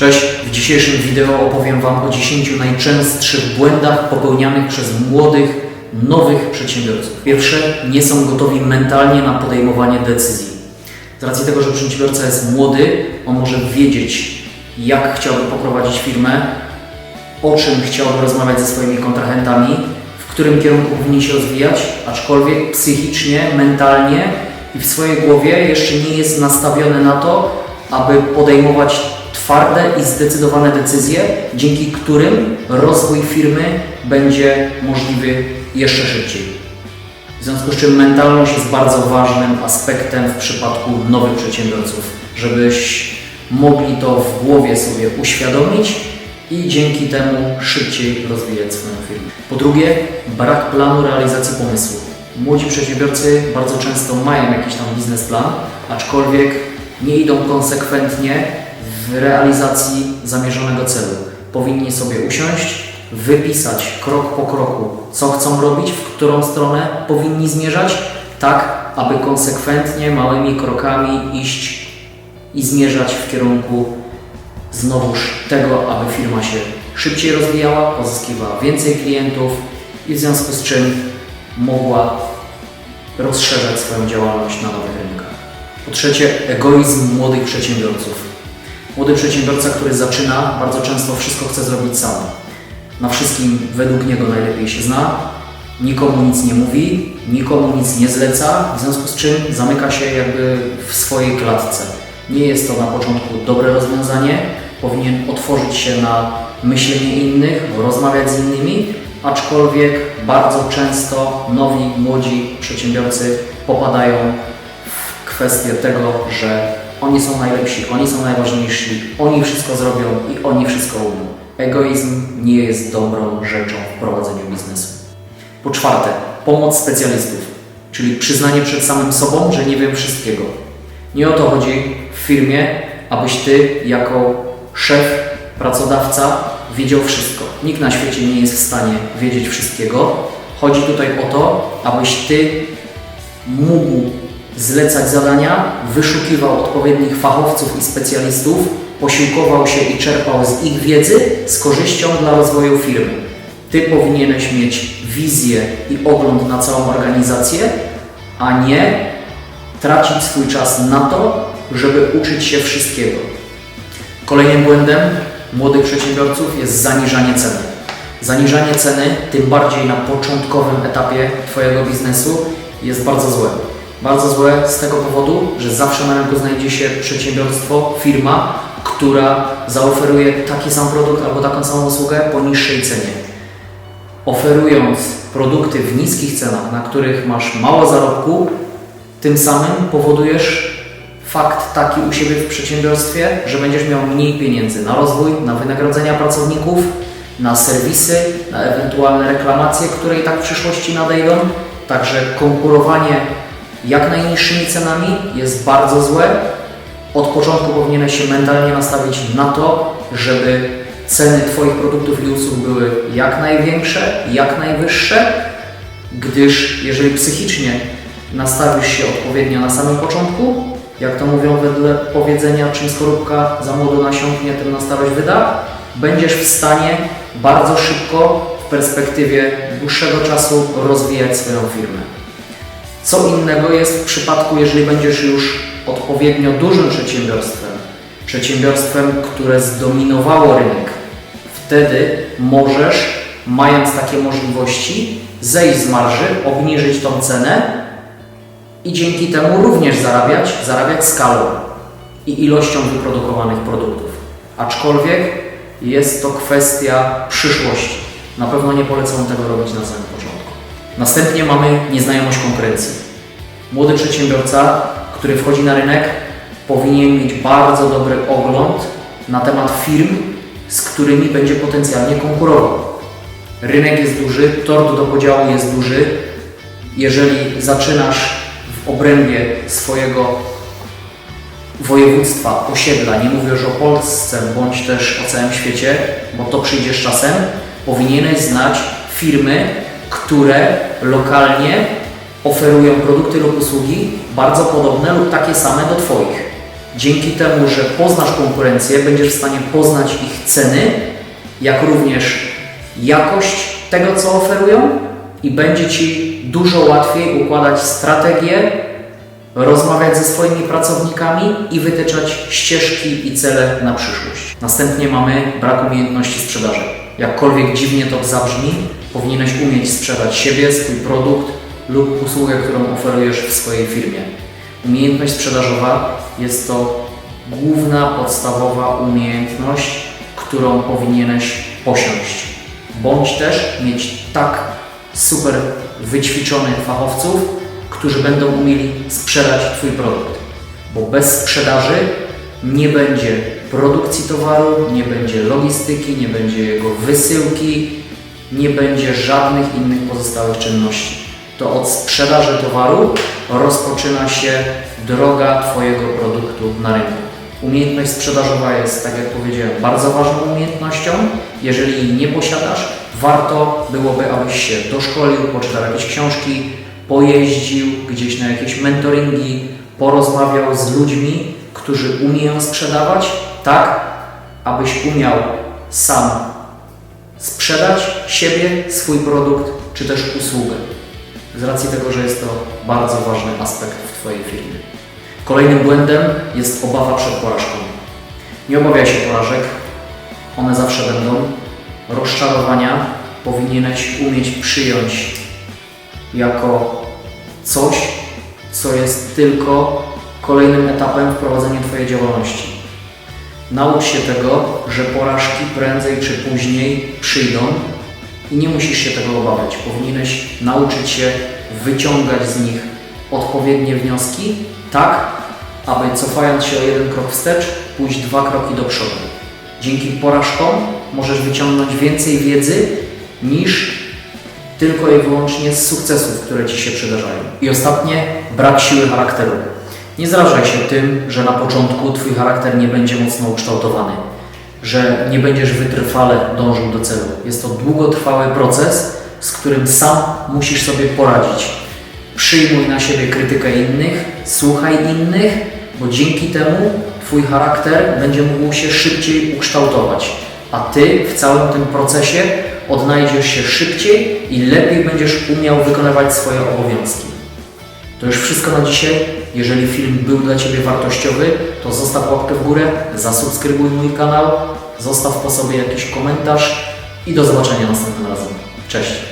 Cześć, w dzisiejszym wideo opowiem Wam o 10 najczęstszych błędach popełnianych przez młodych, nowych przedsiębiorców. Pierwsze, nie są gotowi mentalnie na podejmowanie decyzji. Z racji tego, że przedsiębiorca jest młody, on może wiedzieć, jak chciałby poprowadzić firmę, o czym chciałby rozmawiać ze swoimi kontrahentami, w którym kierunku powinien się rozwijać, aczkolwiek psychicznie, mentalnie i w swojej głowie jeszcze nie jest nastawiony na to, aby podejmować twarde i zdecydowane decyzje, dzięki którym rozwój firmy będzie możliwy jeszcze szybciej. W związku z czym mentalność jest bardzo ważnym aspektem w przypadku nowych przedsiębiorców, żebyś mogli to w głowie sobie uświadomić i dzięki temu szybciej rozwijać swoją firmę. Po drugie, brak planu realizacji pomysłu. Młodzi przedsiębiorcy bardzo często mają jakiś tam biznesplan, aczkolwiek nie idą konsekwentnie w realizacji zamierzonego celu. Powinni sobie usiąść, wypisać krok po kroku, co chcą robić, w którą stronę powinni zmierzać, tak aby konsekwentnie, małymi krokami iść i zmierzać w kierunku znowuż tego, aby firma się szybciej rozwijała, pozyskiwała więcej klientów i w związku z czym mogła rozszerzać swoją działalność na nowych rynkach. Po trzecie, egoizm młodych przedsiębiorców. Młody przedsiębiorca, który zaczyna, bardzo często wszystko chce zrobić sam. Na wszystkim według niego najlepiej się zna, nikomu nic nie mówi, nikomu nic nie zleca, w związku z czym zamyka się jakby w swojej klatce. Nie jest to na początku dobre rozwiązanie, powinien otworzyć się na myślenie innych, rozmawiać z innymi, aczkolwiek bardzo często nowi, młodzi przedsiębiorcy popadają w kwestię tego, że oni są najlepsi, oni są najważniejsi, oni wszystko zrobią i oni wszystko umieją. Egoizm nie jest dobrą rzeczą w prowadzeniu biznesu. Po czwarte, pomoc specjalistów, czyli przyznanie przed samym sobą, że nie wiem wszystkiego. Nie o to chodzi w firmie, abyś ty jako szef, pracodawca wiedział wszystko. Nikt na świecie nie jest w stanie wiedzieć wszystkiego. Chodzi tutaj o to, abyś ty mógł zlecać zadania, wyszukiwał odpowiednich fachowców i specjalistów, posiłkował się i czerpał z ich wiedzy z korzyścią dla rozwoju firmy. Ty powinieneś mieć wizję i ogląd na całą organizację, a nie tracić swój czas na to, żeby uczyć się wszystkiego. Kolejnym błędem młodych przedsiębiorców jest zaniżanie ceny. Zaniżanie ceny, tym bardziej na początkowym etapie Twojego biznesu, jest bardzo złe. Bardzo złe z tego powodu, że zawsze na rynku znajdzie się przedsiębiorstwo, firma, która zaoferuje taki sam produkt albo taką samą usługę po niższej cenie. Oferując produkty w niskich cenach, na których masz mało zarobku, tym samym powodujesz fakt taki u siebie w przedsiębiorstwie, że będziesz miał mniej pieniędzy na rozwój, na wynagrodzenia pracowników, na serwisy, na ewentualne reklamacje, które i tak w przyszłości nadejdą. Także konkurowanie jak najniższymi cenami jest bardzo złe. Od początku powinieneś się mentalnie nastawić na to, żeby ceny Twoich produktów i usług były jak największe, jak najwyższe, gdyż jeżeli psychicznie nastawisz się odpowiednio na samym początku, jak to mówią wedle powiedzenia, czym skorupka za młodo nasiąknie, tym na starość wyda, będziesz w stanie bardzo szybko, w perspektywie dłuższego czasu rozwijać swoją firmę. Co innego jest w przypadku, jeżeli będziesz już odpowiednio dużym przedsiębiorstwem, przedsiębiorstwem, które zdominowało rynek. Wtedy możesz, mając takie możliwości, zejść z marży, obniżyć tą cenę i dzięki temu również zarabiać, zarabiać skalą i ilością wyprodukowanych produktów. Aczkolwiek jest to kwestia przyszłości. Na pewno nie polecam tego robić na samym początku. Następnie mamy nieznajomość konkurencji. Młody przedsiębiorca, który wchodzi na rynek, powinien mieć bardzo dobry ogląd na temat firm, z którymi będzie potencjalnie konkurował. Rynek jest duży, tort do podziału jest duży. Jeżeli zaczynasz w obrębie swojego województwa, osiedla, nie mówię już o Polsce bądź też o całym świecie, bo to przyjdzie z czasem, powinieneś znać firmy, które lokalnie oferują produkty lub usługi bardzo podobne lub takie same do Twoich. Dzięki temu, że poznasz konkurencję, będziesz w stanie poznać ich ceny, jak również jakość tego, co oferują i będzie Ci dużo łatwiej układać strategię, rozmawiać ze swoimi pracownikami i wytyczać ścieżki i cele na przyszłość. Następnie mamy brak umiejętności sprzedaży. Jakkolwiek dziwnie to zabrzmi, powinieneś umieć sprzedać siebie, swój produkt lub usługę, którą oferujesz w swojej firmie. Umiejętność sprzedażowa jest to główna, podstawowa umiejętność, którą powinieneś posiąść. Bądź też mieć tak super wyćwiczonych fachowców, którzy będą umieli sprzedać Twój produkt. Bo bez sprzedaży nie będzie produkcji towaru, nie będzie logistyki, nie będzie jego wysyłki, nie będzie żadnych innych pozostałych czynności. To od sprzedaży towaru rozpoczyna się droga Twojego produktu na rynku. Umiejętność sprzedażowa jest, tak jak powiedziałem, bardzo ważną umiejętnością. Jeżeli jej nie posiadasz, warto byłoby, abyś się doszkolił, poczytał jakieś książki, pojeździł gdzieś na jakieś mentoringi, porozmawiał z ludźmi, którzy umieją sprzedawać, tak abyś umiał sam sprzedać siebie, swój produkt czy też usługę. Z racji tego, że jest to bardzo ważny aspekt w Twojej firmie. Kolejnym błędem jest obawa przed porażką. Nie obawiaj się porażek, one zawsze będą. Rozczarowania powinieneś umieć przyjąć jako coś, co jest tylko kolejnym etapem w prowadzeniu Twojej działalności. Naucz się tego, że porażki prędzej czy później przyjdą i nie musisz się tego obawiać. Powinieneś nauczyć się wyciągać z nich odpowiednie wnioski, tak aby cofając się o jeden krok wstecz, pójść dwa kroki do przodu. Dzięki porażkom możesz wyciągnąć więcej wiedzy niż tylko i wyłącznie z sukcesów, które Ci się przydarzają. I ostatnie, brak siły charakteru. Nie zrażaj się tym, że na początku Twój charakter nie będzie mocno ukształtowany, że nie będziesz wytrwale dążył do celu. Jest to długotrwały proces, z którym sam musisz sobie poradzić. Przyjmuj na siebie krytykę innych, słuchaj innych, bo dzięki temu Twój charakter będzie mógł się szybciej ukształtować, a Ty w całym tym procesie odnajdziesz się szybciej i lepiej będziesz umiał wykonywać swoje obowiązki. To już wszystko na dzisiaj. Jeżeli film był dla Ciebie wartościowy, to zostaw łapkę w górę, zasubskrybuj mój kanał, zostaw po sobie jakiś komentarz i do zobaczenia następnym razem. Cześć!